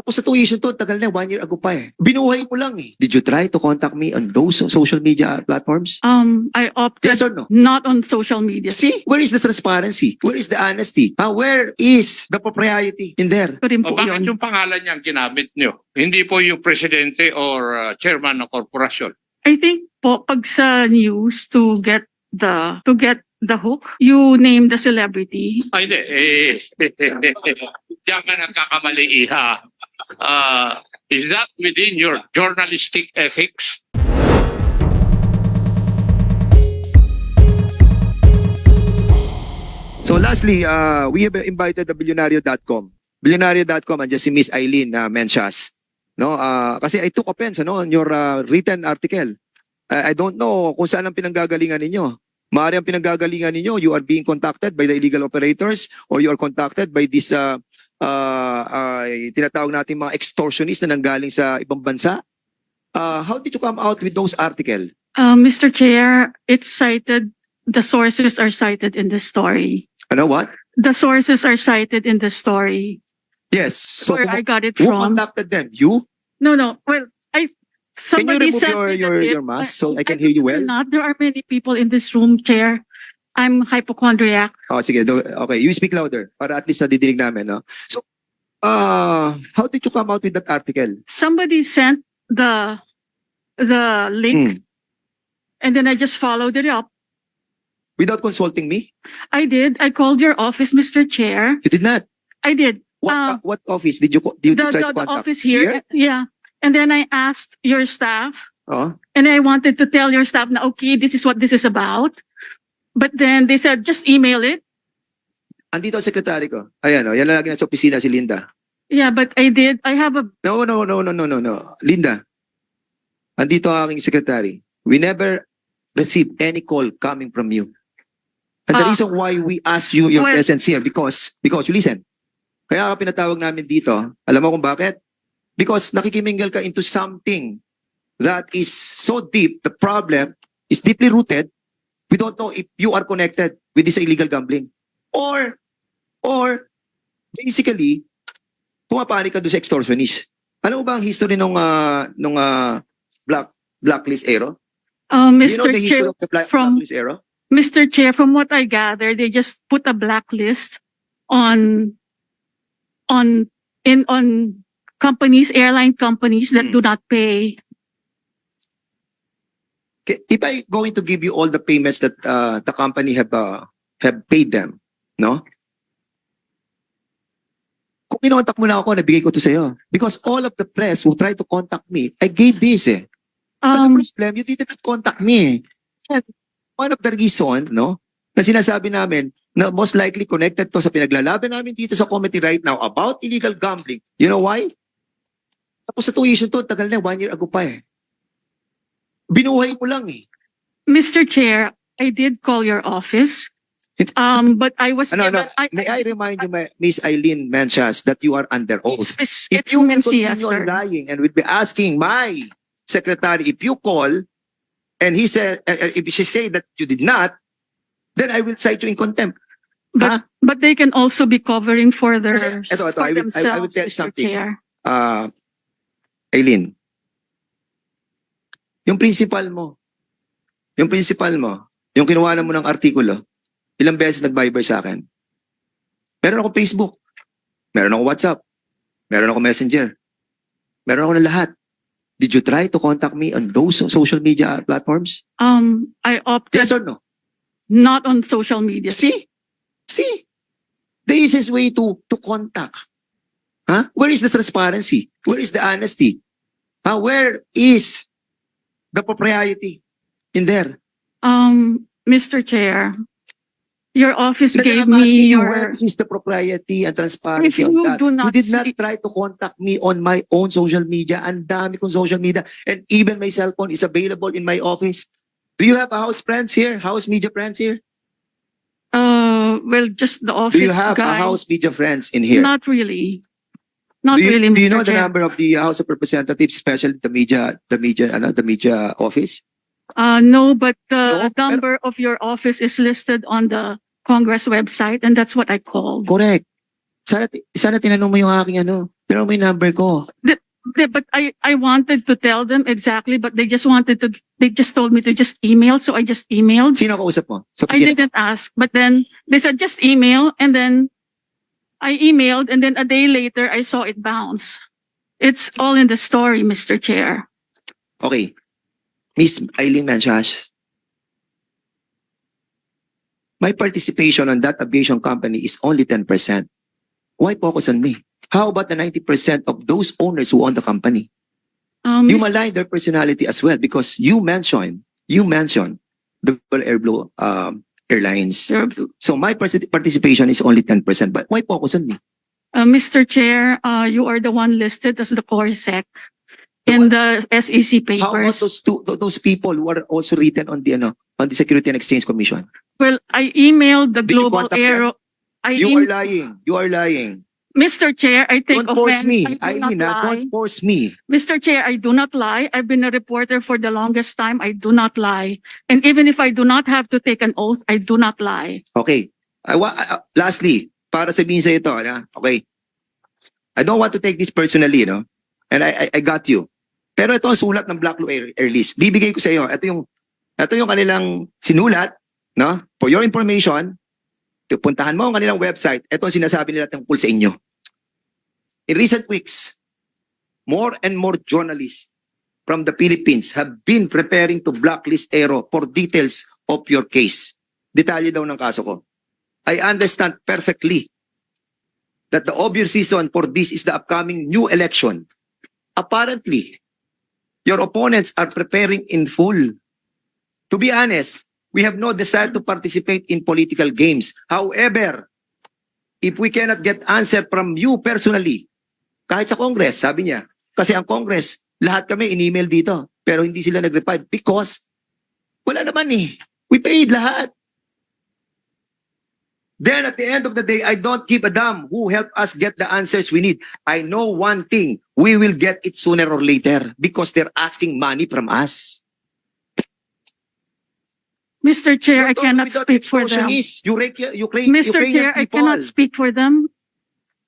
Tapos sa tuition to, tagal na, one year ago pa eh. Binuhay mo lang eh. Did you try to contact me on those social media platforms? Um, I opted Yes or no? not on social media. See, where is the transparency? Where is the honesty? Ah, where is the propriety in there? Ko rin O po bakit yun. yung pangalan niya ang ginamit nyo? Hindi po yung presidente or uh, chairman ng korporasyon. I think po, pag sa news to get the, to get the hook, you name the celebrity. Ay, hindi. Eh, diyan ka nagkakamali, Iha. Uh, is that within your journalistic ethics? So lastly, uh, we have invited the billionario.com. Billionario.com and si Miss Eileen uh, Menchas. No, uh, kasi I took offense ano, on your uh, written article. I, I don't know kung saan ang pinanggagalingan ninyo. Maaari ang pinanggagalingan ninyo, you are being contacted by the illegal operators or you are contacted by this uh, uh, uh, tinatawag natin mga extortionists na nanggaling sa ibang bansa. Uh, how did you come out with those article? Uh, Mr. Chair, it's cited, the sources are cited in the story. Ano what? The sources are cited in the story Yes. So where who, I got it who from. contacted them? You? No, no. Well, I Can you somebody remove sent your your, your mask so I can I hear you well? Not. There are many people in this room, Chair. I'm hypochondriac. Oh, sige. Do, okay, you speak louder para at least nadidinig namin, no? So, uh, how did you come out with that article? Somebody sent the the link, Hmm. and then I just followed it up. Without consulting me? I did. I called your office, Mr. Chair. You did not. I did. What Uh, what office did you co- did you The, try the, to the contact? office here. Yeah. And then I asked your staff, Oh, and I wanted to tell your staff, na, okay, this is what this is about. But then they said, just email it. andito ang sekretary ko. Ayan, oh, yan na lagi nasa opisina si Linda. Yeah, but I did. I have a No, no, no, no, no, no, no. Linda. Andito ang aking secretary. We never received any call coming from you. And the Ah. reason why we ask you your Well- presence here because because you listen. Kaya ka pinatawag namin dito. Alam mo kung bakit? Because nakikimingle ka into something that is so deep. The problem is deeply rooted. We don't know if you are connected with this illegal gambling. Or, or, basically, pumapani ka doon sa extortionist. Ano ba ang history nung uh, nung uh, black blacklist era? uh, Do you know Mr. the history Chair. of the black, from- blacklist era? Mr. Chair, from what I gather, they just put a blacklist on on in on companies, airline companies that Hmm. do not pay. If I going to give you all the payments that uh, the company have uh, have paid them, no? Kung kinontak mo na ako, nabigay ko to sa'yo. Because all of the press who tried to contact me, I gave this eh. But Um, the problem, you did not contact me. eh. And one of the reason, no, na sinasabi namin na most likely connected to sa pinaglalaban namin dito sa committee right now about illegal gambling. You know why? Tapos sa tuition to, tagal na, one year ago pa eh. Binuhay mo lang eh. Mr. Chair, I did call your office. It- Um, but I was Ano, ano, given- may I remind you, ma- Miss Eileen Menchas, that you are under oath. It's, it's, If it's you will Mencia, continue on sir. lying and we'll be asking my secretary if you call and he said, uh, uh, if she say that you did not, then I will cite you in contempt. But, but they can also be covering for their, Kasi, eto, eto, for I will- I- I will themselves, tell you Mr. something. Chair. uh, Eileen, yung principal mo, yung principal mo, yung kinuha mo ng artikulo, ilang beses nag-viber sa akin. Meron akong Facebook, meron akong WhatsApp, meron akong Messenger, meron ako ng lahat. Did you try to contact me on those social media platforms? Um, I opted Yes or no? not on social media. See? See? The easiest way to to contact. Huh? Where is the transparency? Where is the honesty? Huh? Where is the propriety in there? Um, Mr. Chair, your office Then gave I'm asking me you, where your, is the propriety and transparency If you that? do you did not see- try to contact me on my own social media. Ang dami kong social media. And even my cell phone is available in my office. Do you have a house friends here? House media friends here? uh, well, just the office Do you have a guy. house media friends in here? Not really. Not do you, really, do you Mr. know the Chair. number of the House of Representatives, especially the media, the media, ano, the media office? Uh, no, but No, the pero- number of your office is listed on the Congress website and that's what I called. Correct. Sana, sana tinanong mo yung aking ano, Pero may number ko. They- But I, I wanted to tell them exactly, but they just wanted to, they just told me to just email, so I just emailed. Sino kausap mo? Sa I opisina? didn't ask, but then they said just email and then I emailed and then a day later I saw it bounce. It's all in the story, Mr. Chair. Okay. Miss Eileen Manchas. My participation on that aviation company is only 10%. Why focus on me? How about the 90% of those owners who own the company? Um, You malign their personality as well because you mentioned, you mentioned the Airblue um, Airlines. So my partic- participation is only 10%, but why focus on me? uh, Mr. Chair, uh, you are the one listed as the core sec in the SEC How about papers. those two, th- those people who are also written on the, ano, on the Security and Exchange Commission? Well, I emailed the Did Global them? Aero. I You are lying. You are lying. Mr. Chair, I take Don't force offense. me. I do not Eileen, ah, lie. don't force me. Mr. Chair, I do not lie. I've been a reporter for the longest time. I do not lie. And even if I do not have to take an oath, I do not lie. Okay. I wa- uh, lastly, para sabihin sa ito, na, okay. I don't want to take this personally, no? And I, I, I got you. Pero ito ang sulat ng Black Blue Air, Air List. Bibigay ko sa iyo. Ito yung, ito yung kanilang sinulat, no? For your information, puntahan mo ang kanilang website. Ito ang sinasabi nila tungkol sa inyo. In recent weeks, more and more journalists from the Philippines have been preparing to blacklist Aero for details of your case. Detalye daw ng kaso ko. I understand perfectly that the obvious reason for this is the upcoming new election. Apparently, your opponents are preparing in full. To be honest, we have no desire to participate in political games. However, if we cannot get answer from you personally, kahit sa Congress, sabi niya, kasi ang Congress, lahat kami in-email dito, pero hindi sila nag-reply because wala naman eh. We paid lahat. Then at the end of the day, I don't give a damn who helped us get the answers we need. I know one thing, we will get it sooner or later because they're asking money from us. Mr. Chair, I You cannot speak for them. You, Ukrainian, Ukraine, Mr. Ukrainian Chair, I people. cannot speak for them.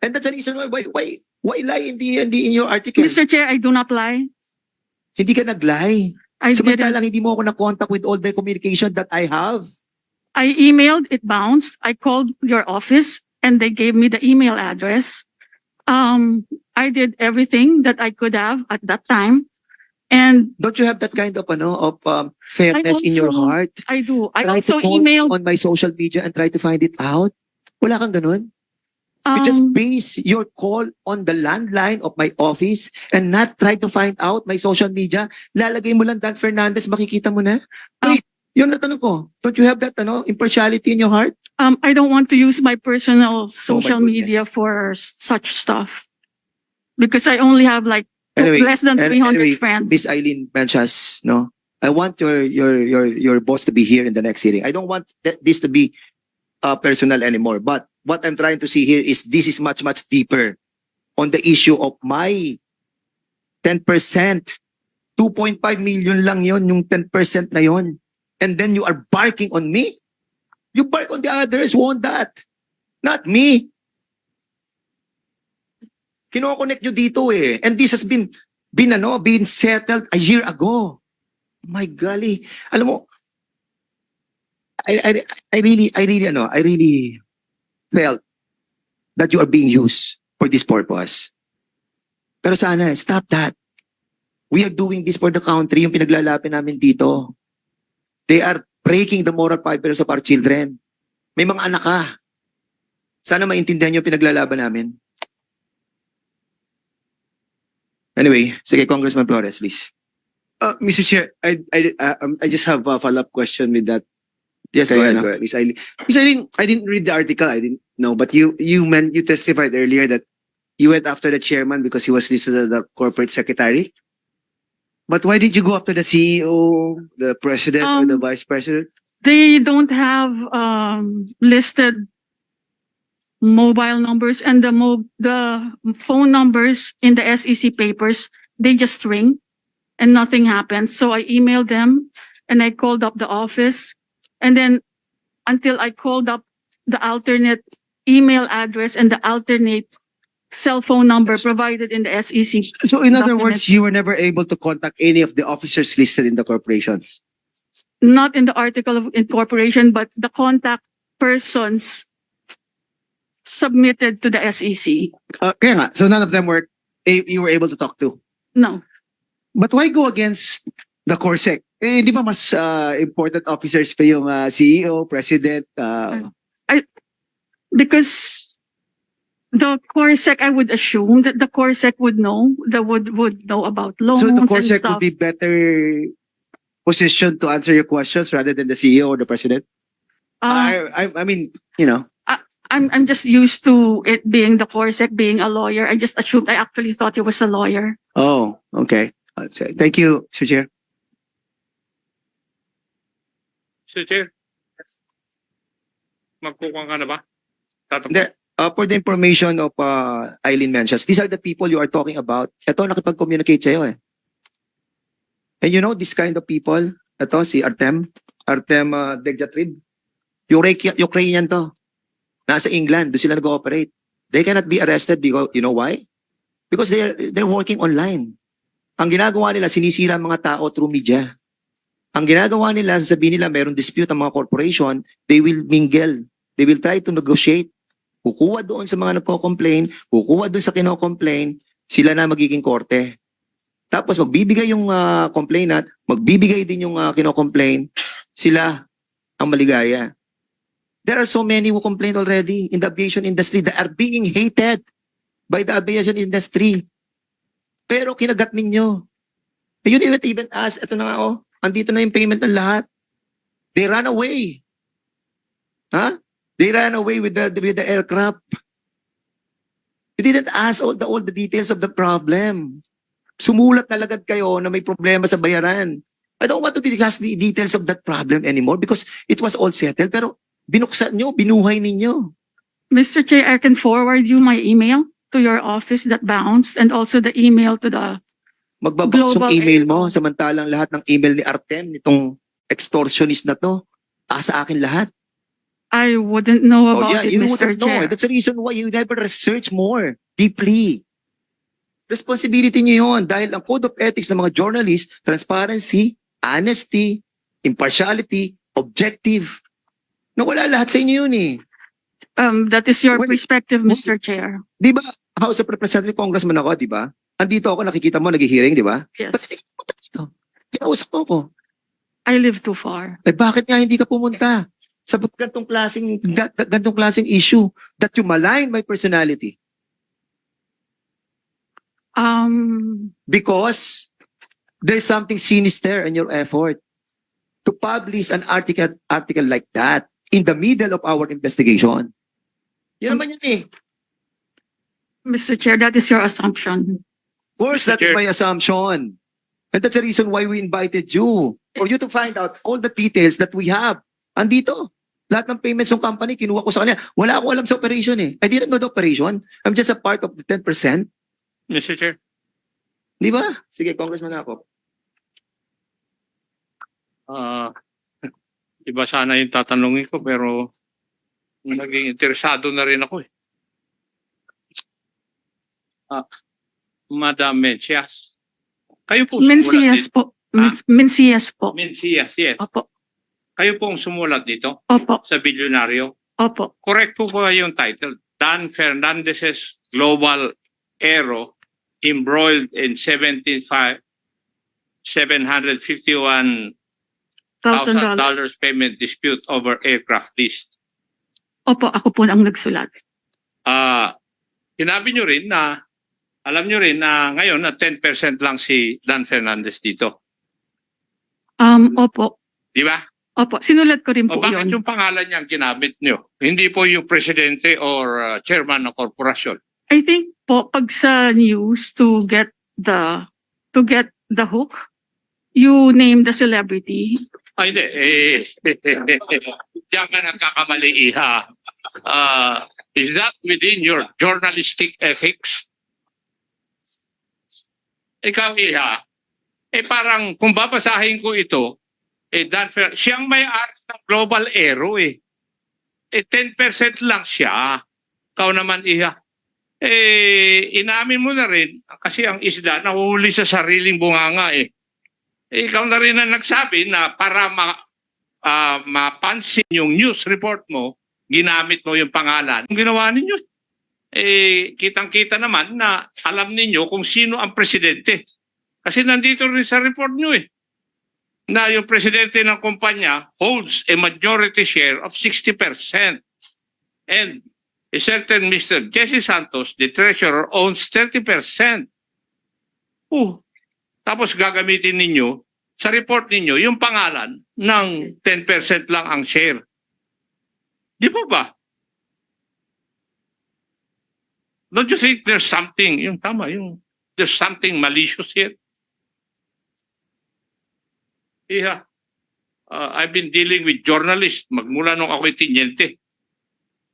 And that's the reason why, why, why, why lie in the, in the, in your article? Mr. Chair, I do not lie. Hindi ka nag-lie. I didn't. Samantalang hindi mo ako na-contact with all the communication that I have. I emailed, it bounced. I called your office and they gave me the email address. Um, I did everything that I could have at that time. And Don't you have that kind of, ano, of um, fairness in your also- heart? I do. I try also to call emailed, on my social media and try to find it out? Wala kang ganun? You just um, base your call on the landline of my office and not try to find out my social media. Lalagay mo lang Dan Fernandez, makikita mo na. Um, Wait, yun na tanong ko. Don't you have that ano, impartiality in your heart? um, I don't want to use my personal social Oh goodness. media for s- such stuff. Because I only have like Anyway, less than an- 300 anyway, friends. Miss Eileen Manchas, no? I want your your your your boss to be here in the next hearing. I don't want th- this to be uh, personal anymore. But what I'm trying to see here is this is much much deeper on the issue of my 10%. 2.5 million lang yon yung 10% na yon. And then you are barking on me? You bark on the others who want that. Not me. Kino-connect nyo dito eh. And this has been, been ano, been settled a year ago. My golly. Alam mo, I, I, I really, I really, ano, I really felt that you are being used for this purpose. Pero sana, stop that. We are doing this for the country, yung pinaglalapin namin dito. They are breaking the moral fibers of our children. May mga anak ka. Sana maintindihan yung pinaglalaban namin. Anyway, sige, Congressman Flores, please. Uh, Mr. Chair, I I uh, um, I just have a follow-up question with that. Yes, go kay, ahead, go ahead. Miss Eileen. Miss Eileen, I didn't read the article. I didn't know, but you you meant you testified earlier that you went after the chairman because he was listed as the corporate secretary. But why did you go after the CEO, the president, or the Um, vice president? they don't have um listed mobile numbers and the mo the phone numbers in the SEC papers they just ring and nothing happens so I emailed them and I called up the office and then until I called up the alternate email address and the alternate cell phone number provided in the SEC. So in other words, Documents. you were never able to contact any of the officers listed in the corporations? Not in the article of incorporation, but the contact persons submitted to the SEC. Uh, kaya nga, so none of them were, eh, you were able to talk to? No. But why go against the CORSEC? Eh, di ba mas uh, important officers pa yung uh, CEO, President? Uh, Because the CORSEC, I would assume that the CORSEC would know, that would, would know about loans so the and CORSEC stuff. would be better positioned to answer your questions rather than the CEO or the President? Uh, I, I, I mean, you know, I'm, I'm just used to it being the CORSEC, being a lawyer. I just assumed, I actually thought he was a lawyer. oh, okay. I'd. Thank you, Mr. Chair. Mr. Chair. Magkukuha ka na ba? Tatanong. Hindi. Uh, for the information of uh, Eileen Menchas, these are the people you are talking about. Ito, nakipag-communicate sa'yo eh. And you know, this kind of people, ito, si Artem, Artem uh, Degjatrib, Ukrainian, Ukrainian to. Nasa England, doon sila nag-ooperate. They cannot be arrested because, you know why? Because they're, they're working online. Ang ginagawa nila, sinisira ang mga tao through media. Ang ginagawa nila, sabihin nila, mayroong dispute ang mga corporation, they will mingle. They will try to negotiate kukuha doon sa mga nagko-complain, kukuha doon sa kino-complain, sila na magiging korte. Tapos magbibigay yung ah, complainant, magbibigay din yung uh, kino-complain, sila ang maligaya. There are so many who complain already in the aviation industry that are being hated by the aviation industry. Pero kinagat ninyo. You didn't even ask, ito na nga oh, andito na yung payment ng lahat. They ran away. Ha? They ran away with the with the aircraft. You didn't ask all the all the details of the problem. Sumulat na agad kayo na may problema sa bayaran. I don't want to discuss the details of that problem anymore because it was all settled. Pero binuksan nyo, binuhay ninyo. Mr. Chair, I can forward you my email to your office that bounced and also the email to the, Magbabox yung Global email mo, samantalang lahat ng email ni Artem, nitong extortionist na to, asa akin lahat. I wouldn't know Oh about yeah, it, you Mr. wouldn't know. Chair. That's the reason why you never research more deeply. Responsibility niyo yun dahil ang code of ethics ng mga journalists, transparency, honesty, impartiality, objective. Nawala lahat sa inyo yun eh. Um, that is your Well, perspective, well, Mr. Chair. Di ba, House of Representative Congressman ako, di ba? Andito ako, nakikita mo, nag-hearing, di ba? Ba't Yes. hindi ka pumunta dito? Kinausap mo ako. I live too far. Eh bakit nga hindi ka pumunta? Sa gantong klaseng, ga- ga- gantong klaseng issue that you malign my personality. Um, because there's something sinister in your effort to publish an article article like that in the middle of our investigation. Yan naman yun eh. Mr. Chair, that is your assumption. Of course, Mr. that is Chair. my assumption. And that's the reason why we invited you. For you to find out all the details that we have. Andito. Lahat ng payments ng company, kinuha ko sa kanya. Wala akong alam sa operation eh. I didn't know the operation. I'm just a part of the 10%. Mr. Chair. Di ba? Sige, Congressman ako. Ah, iba sana yung tatanungin ko pero naging interesado na rin ako eh. Ah, Madam Mencias. Kayo po Mencias po. Ah? Mencias po. Mencias, yes. Opo. Kayo pong sumulat dito Opo. sa bilyonaryo. Opo. Correct po ba yung title? Dan Fernandez's Global Aero embroiled in 75 751 Thousand dollars. payment dispute over aircraft list. Opo, ako po ang nagsulat. Ah, sinabi nyo rin na alam nyo rin na ngayon na 10% lang si Dan Fernandez dito. Um, opo. Di ba? Opo. Sinulat ko rin O po bakit yun. yung pangalan niya ang ginamit nyo? Hindi po yung presidente or uh, chairman ng korporasyon. I think po, pag sa news to get the, to get the hook, you name the celebrity. Ay, hindi. Eh, diyan ka nagkakamali, Iha. Ah, is that within your journalistic ethics? Ikaw, Iha. Eh parang kung babasahin ko ito, eh Dan Fer- siyang may-ari ng Global Aero eh. Eh 10% lang siya. Ikaw naman, Iha. eh, inamin mo na rin, kasi ang isda nahuhuli sa sariling bunganga eh. Eh ikaw na rin ang nagsabi na para ma, ah, mapansin yung news report mo, ginamit mo yung pangalan. Yung ginawa ninyo, eh, kitang-kita naman na alam ninyo kung sino ang presidente. Kasi nandito rin sa report nyo eh, na yung presidente ng kumpanya holds a majority share of 60%. And a certain Mr. Jesse Santos, the treasurer, owns 30%. Uh, tapos gagamitin ninyo sa report ninyo yung pangalan ng 10% lang ang share. Di ba ba? Don't you think there's something, yung tama, yung there's something malicious here? Yeah. Uh, I've been dealing with journalists magmula nung ako'y tinyente.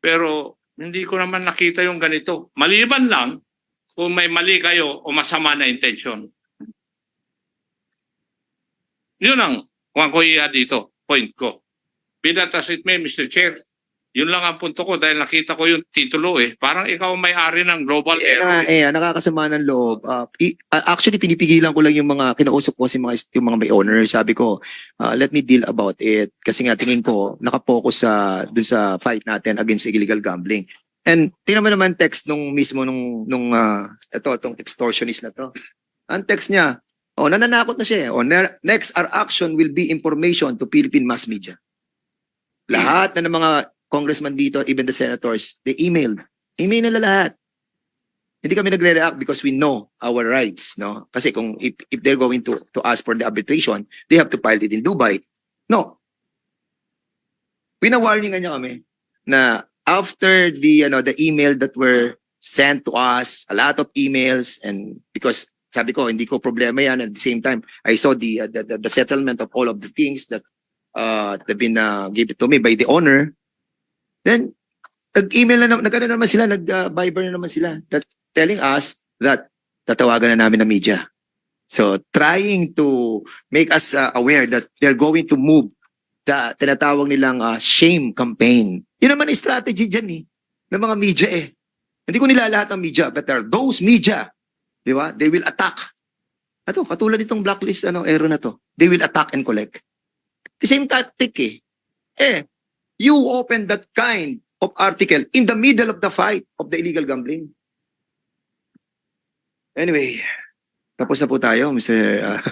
Pero hindi ko naman nakita yung ganito. Maliban lang kung may mali kayo o masama na intention. Yun ang kuha ko iya dito, point ko. Binatas it me, Mr. Chair. Yun lang ang punto ko dahil nakita ko yung titulo eh. Parang ikaw may-ari ng Global Eh, Air. eh, eh, nakakasama ng loob. I- ah, actually, pinipigilan ko lang yung mga kinausap ko kasi mga, yung mga may owner. Sabi ko, ah, let me deal about it. Kasi nga, tingin ko, nakapokus sa, dun sa fight natin against illegal gambling. And tingnan mo naman text nung mismo nung, nung ah, ito, itong extortionist na to. Ang text niya, oh, nananakot na siya eh. Oh, ne- next, our action will be information to Philippine mass media. Lahat na ng mga congressman dito, even the senators, they emailed. Email nila lahat. Hindi kami nagre-react because we know our rights, no? Kasi kung if, if they're going to to ask for the arbitration, they have to file it in Dubai. No. Pinawarningan niya kami na after the ano the email that were sent to us, a lot of emails and because sabi ko hindi ko problema yan at the same time I saw the uh, the, the, the settlement of all of the things that uh that been uh, given to me by the owner then nag-email na nag naman sila, nag-viber na naman sila that telling us that tatawagan na namin ng media. So, trying to make us uh, aware that they're going to move the tinatawag nilang uh, shame campaign. Yun naman ang strategy dyan eh, ng mga media eh. Hindi ko nila lahat ng media, but there are those media, di ba? They will attack. Ato, katulad itong blacklist ano, error na to. They will attack and collect. The same tactic eh. Eh, you open that kind of article in the middle of the fight of the illegal gambling. Anyway, tapos na po tayo, Mr. uh,